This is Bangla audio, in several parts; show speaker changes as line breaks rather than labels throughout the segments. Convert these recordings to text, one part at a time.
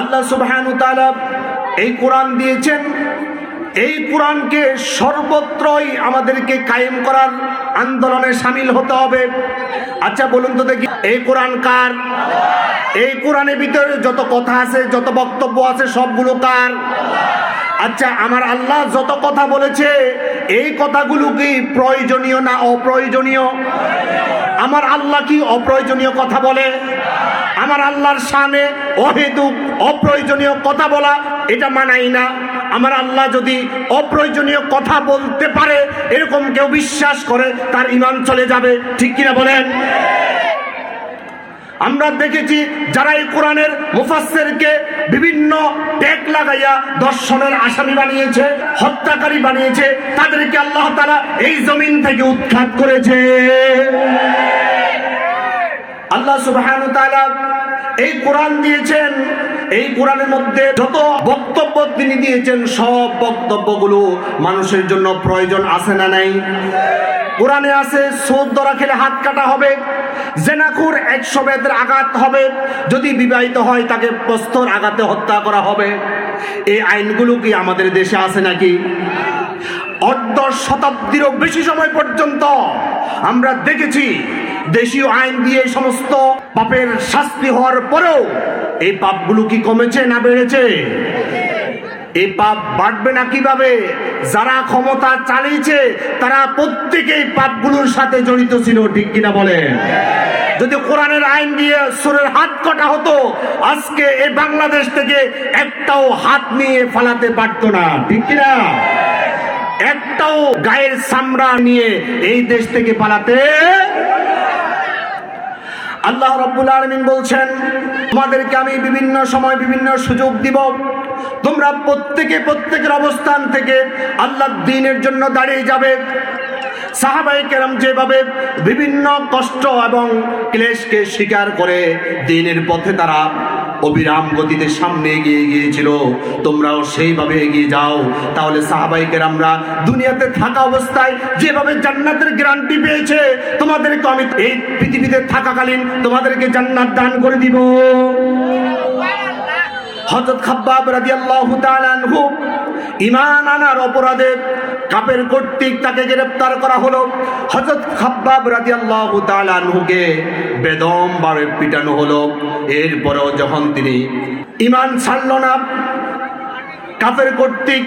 আল্লাহ সুবহানু তাআলা এই কোরআন দিয়েছেন। এই কোরআনকে সর্বত্রই আমাদেরকে কায়েম করার আন্দোলনে সামিল হতে হবে। আচ্ছা বলুন তো দেখি, এই কোরআন কার? এই কোরআনের ভিতরে যত কথা আছে, যত বক্তব্য আছে, সবগুলো কার? আচ্ছা আমার আল্লাহ যত কথা বলেছে, এই কথাগুলো কি প্রয়োজনীয় না অপ্রয়োজনীয়? আমার আল্লাহ কি অপ্রয়োজনীয় কথা বলে? আমার আল্লাহর সামনে অহেতুক অপ্রয়োজনীয় কথা বলা, এটা মানাই না। আমার আল্লাহ যদি অপ্রয়োজনীয় কথা বলতে পারে, এরকম কেউ বিশ্বাস করে, তার ইমান চলে যাবে। ঠিক কিনা বলেন? আমরা দেখেছি, যারা এই কোরআনের মুফাসসিরকে বিভিন্ন ট্যাগ লাগাইয়া দর্শনের আসামি বানিয়েছে, হত্যাকারী বানিয়েছে, তাদেরকে আল্লাহ তাআলা এই জমিন থেকে উৎখাত করেছে। আল্লাহ সুবহানাহু তাআলা এই কোরআন দিয়েছেন। এই কোরআনের মধ্যে যত বক্তব্য তিনি দিয়েছেন, সব বক্তব্যগুলো মানুষের জন্য প্রয়োজন আছে না নাই? কোরআনে আছে, সোদ ধরা খেলে হাত কাটা হবে, জেনাকুর একশো বেদের আঘাত হবে, যদি বিবাহিত হয় তাকে প্রস্তর আঘাতে হত্যা করা হবে। এই আইনগুলো কি আমাদের দেশে আছে নাকি? অর্ধ শতাব্দীরও বেশি সময় পর্যন্ত আমরা দেখেছি, দেশীয় আইন দিয়ে সমস্ত পাপের শাস্তি হওয়ার পরেও এই পাপগুলো কি কমেছে না বেড়েছে? এই পাপ বাড়বে না কীভাবে? যারা ক্ষমতা চালিয়েছে, তারা প্রত্যেকেই পাপগুলোর সাথে জড়িত ছিল, ঠিক কিনা বলে যদি কোরআনের আইন দিয়ে সুরের হাত কটা হতো, আজকে এই বাংলাদেশ থেকে একটাও হাত নিয়ে ফালাতে পারতো না, ঠিক কিনা? একটাও গায়ের চামড়া নিয়ে এই দেশ থেকে পালাতে আল্লাহ রব্বুল আলমিন বলছেন, তোমাদেরকে আমি বিভিন্ন সময় বিভিন্ন সুযোগ দিব। তোমরা প্রত্যেকে প্রত্যেকের অবস্থান থেকে আল্লাহ দিনের জন্য দাঁড়িয়ে যাবে। সাহাবাই কেরাম যেভাবে বিভিন্ন কষ্ট এবং ক্লেশকে স্বীকার করে দিনের পথে তারা অবিরাম গতিতে সামনে এগিয়ে গিয়েছিল। তোমরাও সেইভাবে এগিয়ে যাও। তাহলে সাহাবাই আমরা দুনিয়াতে থাকা অবস্থায় যেভাবে জান্নাতের গ্যারান্টি পেয়েছে, তোমাদেরকে আমি এই পৃথিবীতে থাকাকালীন তোমাদেরকে জান্নাত দান করে দিব। হযরত খাব্বাব রাদিয়াল্লাহু তাআলা আনহু ঈমান আনার অপরাধে কাপের কর্তৃক তাকে গ্রেফতার করা হলো। হযরত খাব্বাব রাদিয়াল্লাহু তাআলা আনহুকে বেদম ভাবে পিটানো হলো। এরপরেও যখন তিনি ইমান ছাড়ল না কাপের কর্তৃক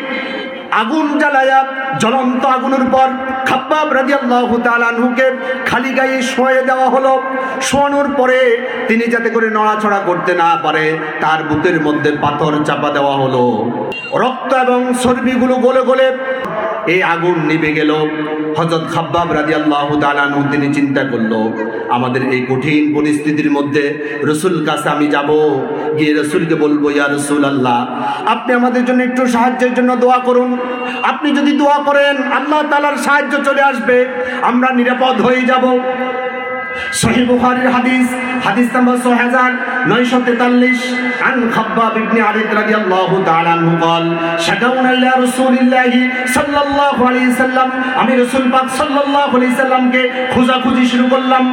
আগুন জ্বালায়া জ্বলন্ত আগুনের পর খাব্বাব রাদিয়াল্লাহু তাআলা আনহুকে খালি গায়ে শোয়ে দেওয়া হলো। শোয়ানোর পরে তিনি যাতে করে নড়াচড়া করতে না পারে, তার বুকের মধ্যে পাথর চাপা দেওয়া হলো। রক্ত এবং চর্বিগুলো গলে গলে এই আগুন নিবে গেল। হজরত খাব্বাব রাজি আল্লাহ তালানু তিনি চিন্তা করল, আমাদের এই কঠিন পরিস্থিতির মধ্যে রসুল কাছে আমি যাব, গিয়ে রসুলকে বলব, ইয়া রসুল আল্লাহ আপনি আমাদের জন্য একটু সাহায্যের জন্য দোয়া করুন। আপনি যদি দোয়া করেন, আল্লাহ তালার সাহায্য চলে আসবে, আমরা নিরাপদ হয়ে যাব। সহিহ বুখারীর হাদিস হাদিস নাম্বার 6943 عن خباب بن عبد رضي الله تعالى عنه قال شكونا الى رسول الله صلى الله عليه وسلم আমি রাসূল পাক সাল্লাল্লাহু আলাইহি সাল্লামকে খোঁজাখুঁজি শুরু করলাম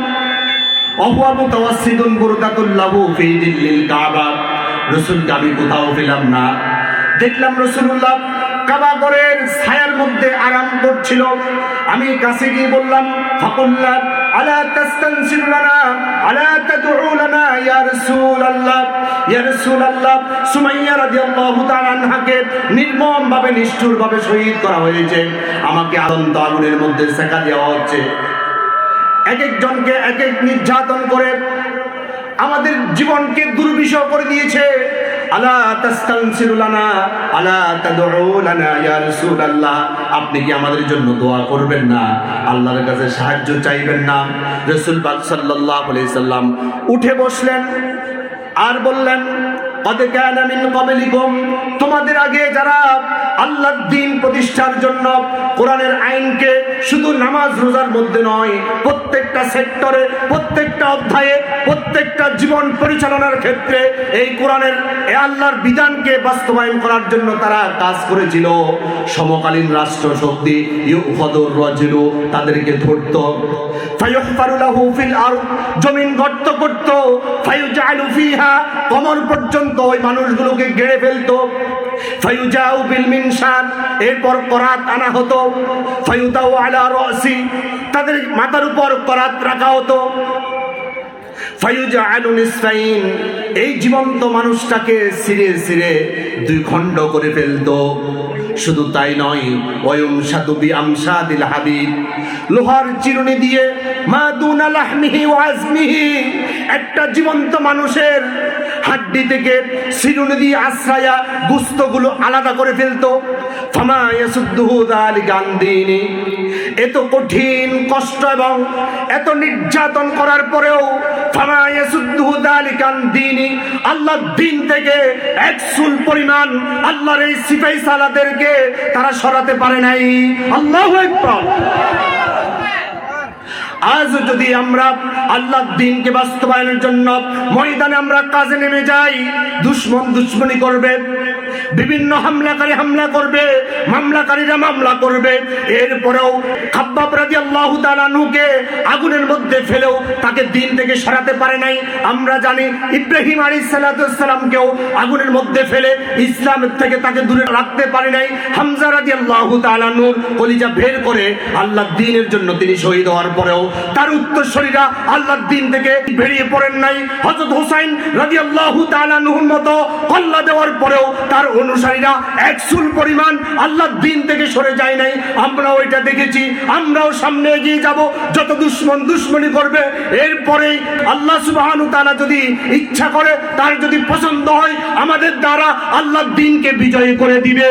অহুয়া মুতাওয়াসসিদুন বুরদাতুল্লাহু ফি দিল্লিল কাবা রাসূলকে আমি কোথাও পেলাম না দেখলাম রাসূলুল্লাহ কাবা ঘরের ছায়ার মধ্যে আরাম করছিল আমি কাছে গিয়ে বললাম ফাকুল্লাহ ইয়া ইয়া সুমাইয়া আনহাকে নির্মমভাবে, নিষ্ঠুরভাবে শহীদ করা হয়েছে। আমাকে মধ্যে দেওয়া হচ্ছে। এক একজনকে এক এক নির্যাতন করে আমাদের জীবনকে দুর্বিষহ করে দিয়েছে। ইয়া আপনি কি আমাদের জন্য দোয়া করবেন না? আল্লাহর কাছে সাহায্য চাইবেন না? রাসূল পাক সাল্লাম উঠে বসলেন আর বললেন তোমাদের আগে যারা আল্লাহ দিন প্রতিষ্ঠার জন্য কোরআনের আইনকে শুধু নামাজ রোজার মধ্যে নয়, প্রত্যেকটা সেক্টরে, প্রত্যেকটা অধ্যায়ে, প্রত্যেকটা জীবন পরিচালনার ক্ষেত্রে এই কোরআনের আল্লাহর বিধানকে বাস্তবায়ন করার জন্য তারা কাজ করেছিল। সমকালীন রাষ্ট্র শক্তি ইউফাদুর রাজুলু তাদেরকে ধরত। ফায়ুহফারু লাহু ফিল আরদ, জমিন গর্ত করত। ফায়ুজালু ফিহা, কমর পর্যন্ত ওই মানুষগুলোকে গেড়ে ফেলতো। ফায়ুজাউ বিল মিনশার এরপর করাত আনা হতো। ফায়ুদাউ আলা তাদের মাথার উপর করাত রাখা হতো। নিসফাইন, এই জীবন্ত মানুষটাকে সিরে সিরে দুই খণ্ড করে ফেলতো। শুধু তাই নয়, ওয়ুম সাদুবি আমসাদিল হাবিব, লোহার চিরুনি দিয়ে মা দুনা লাহমিহি ওয়া আজমিহি, একটা জীবন্ত মানুষের হাড্ডি থেকে চিরুনি দিয়ে আশ্রায়া গুস্তগুলো আলাদা করে ফেলতো। এত কঠিন কষ্ট এবং এত নির্যাতন করার পরেও আল্লাহ দীনি। থেকে এক চুল পরিমাণ আল্লাহর এই সিপাই সালাদেরকে তারা সরাতে পারে নাই। আল্লাহ আজ যদি আমরা আল্লাহর দিনকে বাস্তবায়নের জন্য ময়দানে আমরা কাজে নেমে যাই, দুশ্মন দুশ্মনী করবে, বিভিন্ন হামলাকারী হামলা করবে, মামলাকারীরা মামলা করবে, এরপরেও খাব্বাব রাদিয়াল্লাহু তাআলা নুকে আগুনের মধ্যে ফেলেও তাকে দিন থেকে সরাতে পারে নাই। আমরা জানি ইব্রাহিম আলাইহিস সালামকেও আগুনের মধ্যে ফেলে ইসলামের থেকে তাকে দূরে রাখতে পারে নাই। হামজা রাদিয়াল্লাহু তাআলা নূর কলিজা বের করে আল্লাহর দিনের জন্য তিনি শহীদ হওয়ার পরেও তার উত্তরসূরিরা আল্লাহর দিন থেকে বেরিয়ে পড়েন নাই। হযরত হুসাইন রাদিয়াল্লাহু তাআলা নুহুর মতো কল্লা দেওয়ার পরেও তার অনুসারীরা এক চুল পরিমাণ আল্লাহর দিন থেকে সরে যায় নাই। আমরা ওইটা দেখেছি। আমরাও সামনে এগিয়ে যাব। যত দুশ্মন দুশ্মনী করবে, এরপরেই আল্লাহ সুবহানাহু তাআলা যদি ইচ্ছা করে, তার যদি পছন্দ হয়, আমাদের দ্বারা আল্লাহর দিনকে বিজয়ী করে দিবে।